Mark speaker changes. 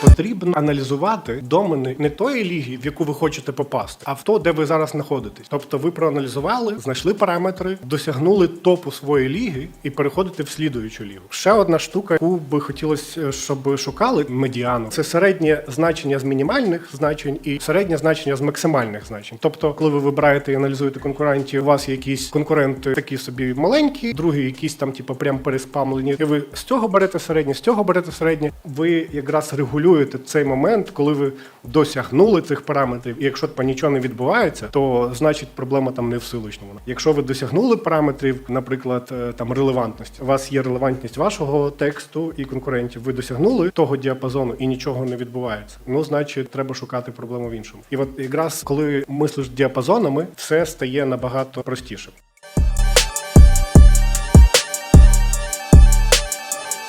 Speaker 1: Потрібно аналізувати домени не тої ліги, в яку ви хочете попасти, а в то, де ви зараз знаходитесь. Тобто ви проаналізували, знайшли параметри, досягнули топу своєї ліги і переходите в слідуючу лігу. Ще одна штука, яку би хотілося, щоб шукали медіану, це середнє значення з мінімальних значень і середнє значення з максимальних значень. Тобто, коли ви вибираєте і аналізуєте конкурентів, у вас є якісь конкуренти такі собі маленькі, другі якісь там, типу, прям переспамлені. І ви з цього берете середнє, з цього берете середнє. Ви якраз регулюєте цей момент, коли ви досягнули цих параметрів. І якщо типу, нічого не відбувається, то значить проблема там не в силочному. Якщо ви досягнули параметрів, наприклад, е, там релевантність, у вас є релевантність вашого тексту і конкурентів. Ви досягнули того діапазону і нічого не відбувається. Ну, значить, треба шукати проблему в іншому. І от якраз коли мислиш діапазонами, все стає набагато простіше.